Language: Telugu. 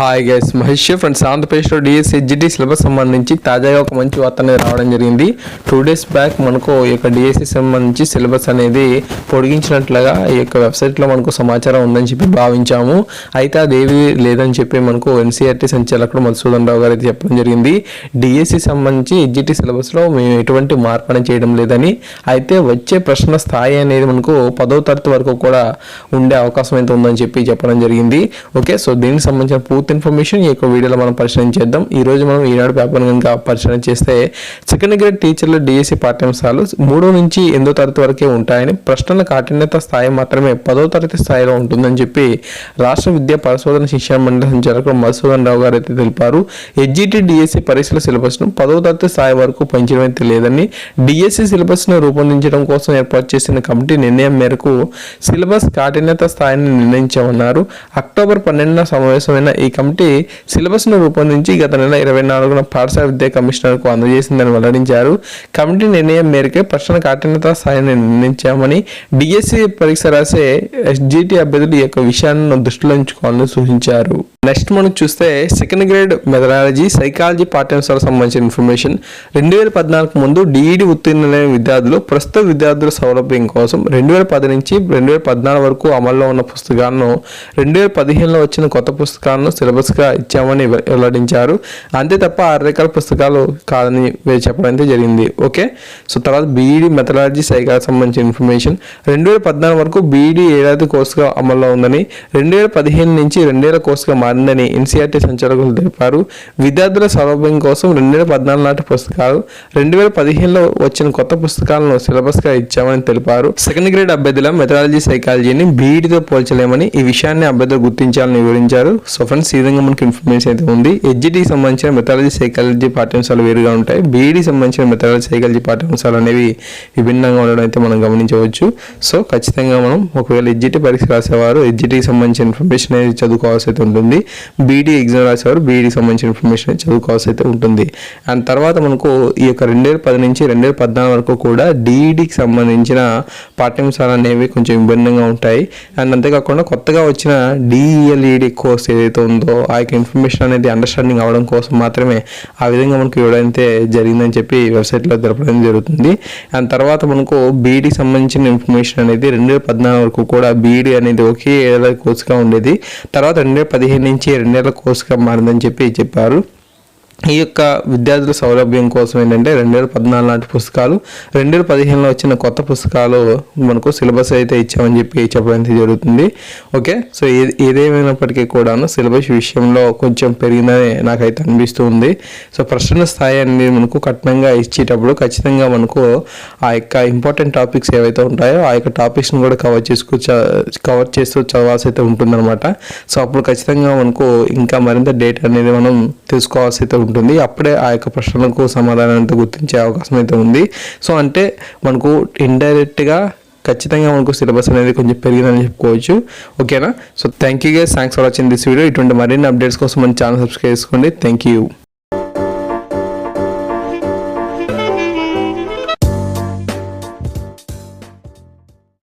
హాయ్ గైస్ మహేష్ ఫ్రెండ్స్ ఆంధ్రప్రదేశ్లో డిఎస్సి హెచ్జిటి సిలబస్ సంబంధించి తాజాగా ఒక మంచి వార్త అనేది రావడం జరిగింది. టూ డేస్ బ్యాక్ మనకు ఈ యొక్క డిఎస్సి సంబంధించి సిలబస్ అనేది పొడిగించినట్లుగా ఈ యొక్క వెబ్సైట్లో మనకు సమాచారం ఉందని చెప్పి భావించాము. అయితే అదేవి లేదని చెప్పి మనకు ఎన్సీఆర్టీ సంచాలకుడు మధుసూదన్ రావు గారు అయితే చెప్పడం జరిగింది. డిఎస్సి సంబంధించి హెచ్జిటి సిలబస్లో మేము ఎటువంటి మార్పు చేయడం లేదని అయితే వచ్చే ప్రశ్న స్థాయి అనేది మనకు పదో తరగతి వరకు కూడా ఉండే అవకాశం అయితే ఉందని చెప్పి చెప్పడం జరిగింది. ఓకే సో దీనికి సంబంధించిన పూర్తి ఇన్ఫర్మేషన్ ఈ యొక్క వీడియోలో మనం పరిశీలన చేద్దాం. ఈ రోజు మనం ఈనాడు పేపర్ కనుక పరిశీలన చేస్తే సెకండ్ గ్రేడ్ టీచర్లు డిఎస్సి పాఠ్యాంశాలు మూడో నుంచి ఎనిమిదో తరగతి వరకే ఉంటాయని ప్రశ్నల కాఠిన్యత స్థాయి మాత్రమే పదో తరగతి స్థాయిలో ఉంటుందని చెప్పి రాష్ట్ర విద్యా పరిశోధన శిక్షణ మండలి సంచాలకులు మధుసూదన్ రావు గారు అయితే తెలిపారు. ఎడ్జిటి డిఎస్సి పరీక్షల సిలబస్ను పదో తరగతి స్థాయి వరకు పెంచడం అయితే లేదని డిఎస్సి సిలబస్ను రూపొందించడం కోసం ఏర్పాటు చేసిన కమిటీ నిర్ణయం మేరకు సిలబస్ కాఠిన్యత స్థాయిని నిర్ణయించామన్నారు. అక్టోబర్ పన్నెండున సమావేశమైన ఈ కమిటీ సిలబస్ను రూపొందించి గత నెల ఇరవై నాలుగున పాఠశాల విద్యా కమిషనర్కు అందజేసిందని వెల్లడించారు. కమిటీ నిర్ణయం మేరకే ప్రశ్న కఠినత స్థాయిని నిర్ణయించామని డిఎస్సి పరీక్ష రాసే ఎస్జిటి అభ్యర్థులు ఈ యొక్క విషయాన్ని దృష్టిలో ఉంచుకోవాలని సూచించారు. నెక్స్ట్ మనం చూస్తే సెకండ్ గ్రేడ్ మెథడాలజీ సైకాలజీ పాఠ్యాంశాలకు సంబంధించిన ఇన్ఫర్మేషన్ రెండు వేల పద్నాలుగు ముందు డిఈడి ఉత్తీర్ణులైన విద్యార్థులు ప్రస్తుత విద్యార్థుల సౌలభ్యం కోసం రెండు వేల పది నుంచి రెండు వేల పద్నాలుగు వరకు అమల్లో ఉన్న పుస్తకాలను రెండు వేల పదిహేనులో వచ్చిన కొత్త పుస్తకాలను సిలబస్గా ఇచ్చామని వెల్లడించారు అంతే తప్ప ఆరు రకాల పుస్తకాలు కాదని వే- చెప్పడం అయితే జరిగింది ఓకే సో తర్వాత బీఈడి మెథడాలజీ సైకాలజీ సంబంధించిన ఇన్ఫర్మేషన్ రెండు వేల పద్నాలుగు వరకు బీఈడి ఏడాది కోర్సుగా అమల్లో ఉందని రెండు వేల పదిహేను నుంచి రెండేళ్ళ కోర్సుగా మారిందని ఎన్సీఆర్టీ సంచాలకులు తెలిపారు. విద్యార్థుల సౌలభ్యం కోసం రెండు వేల పద్నాలుగు నాటి పుస్తకాలు రెండు వేల పదిహేనులో వచ్చిన కొత్త పుస్తకాలను సిలబస్గా ఇచ్చామని తెలిపారు. సెకండ్ గ్రేడ్ అభ్యర్థుల మెథడాలజీ సైకాలజీని బీఈడితో పోల్చలేమని ఈ విషయాన్ని అభ్యర్థులు గుర్తించాలని వివరించారు. సో ఫ్రెండ్స్ ఈ విధంగా మనకి ఇన్ఫర్మేషన్ అయితే ఉంది. ఎడ్జిటీకి సంబంధించిన మెథడాలజీ సైకాలజీ పాఠ్యాంశాలు వేరుగా ఉంటాయి. బీఈడి సంబంధించిన మెథడాలజీ సైకాలజీ పాఠ్యాంశాలు అనేవి విభిన్నంగా ఉండడం అయితే మనం గమనించవచ్చు. సో ఖచ్చితంగా మనం ఒకవేళ ఎడ్జిటి పరీక్ష రాసేవారు ఎడ్జిటీకి సంబంధించిన ఇన్ఫర్మేషన్ అనేది చదువుకోవాల్సి అయితే ఉంటుంది. బీడీ ఎగ్జామ్ రాసేవారు బీఈడీ సంబంధించిన ఇన్ఫర్మేషన్ చదువుకోవాల్సి అయితే ఉంటుంది. అండ్ తర్వాత మనకు ఈ యొక్క రెండు వేల పది నుంచి రెండు వేల పద్నాలుగు వరకు కూడా డిఈడికి సంబంధించిన పాఠ్యాంశాలు అనేవి కొంచెం ఇబ్బందిగా ఉంటాయి. అండ్ అంతేకాకుండా కొత్తగా వచ్చిన డిఈఎల్ఈడి కోర్స్ ఏదైతే ఉందో ఆ యొక్క ఇన్ఫర్మేషన్ అనేది అండర్స్టాండింగ్ అవ్వడం కోసం మాత్రమే ఆ విధంగా మనకు ఇవ్వడైతే జరిగిందని చెప్పి వెబ్సైట్లో తెలపడం జరుగుతుంది. అండ్ తర్వాత మనకు బీఈడికి సంబంధించిన ఇన్ఫర్మేషన్ అనేది రెండు వేల పద్నాలుగు వరకు కూడా బీఈడి అనేది ఒకే ఏడాది కోర్సుగా ఉండేది. తర్వాత రెండు వేల పదిహేను నుంచి రెండేళ్ళ కోర్సుగా మారిందని చెప్పి చెప్పారు. ఈ యొక్క విద్యార్థుల సౌలభ్యం కోసం ఏంటంటే రెండు వేల పద్నాలుగు నాటి పుస్తకాలు రెండు వేల పదిహేనులో వచ్చిన కొత్త పుస్తకాలు మనకు సిలబస్ అయితే ఇచ్చామని చెప్పి చెప్పడం జరుగుతుంది. ఓకే? సో ఏది ఏదేమైనప్పటికీ కూడాను సిలబస్ విషయంలో కొంచెం పెరిగిందని నాకైతే అనిపిస్తూ ఉంది. సో ప్రశ్న స్థాయి అనేది మనకు కఠినంగా ఇచ్చేటప్పుడు ఖచ్చితంగా మనకు ఆ యొక్క ఇంపార్టెంట్ టాపిక్స్ ఏవైతే ఉంటాయో ఆ యొక్క టాపిక్స్ని కూడా కవర్ చేసుకు కవర్ చేస్తూ చదవాల్సి అయితే ఉంటుందన్నమాట. సో అప్పుడు ఖచ్చితంగా మనకు ఇంకా మరింత డేటా అనేది మనం తెలుసుకోవాల్సి అయితే ఉంటుంది. అప్పుడే ఆ యొక్క ప్రశ్నలకు సమాధానం అయితే గుర్తించే అవకాశం అయితే ఉంది. సో అంటే మనకు ఇండైరెక్ట్గా ఖచ్చితంగా మనకు సిలబస్ అనేది కొంచెం పెరిగిందని చెప్పుకోవచ్చు. ఓకేనా? So thank you guys. Thanks for watching this video. ఇటువంటి మరిన్ని అప్డేట్స్ కోసం మన ఛానల్ సబ్స్క్రైబ్ చేసుకోండి. Thank you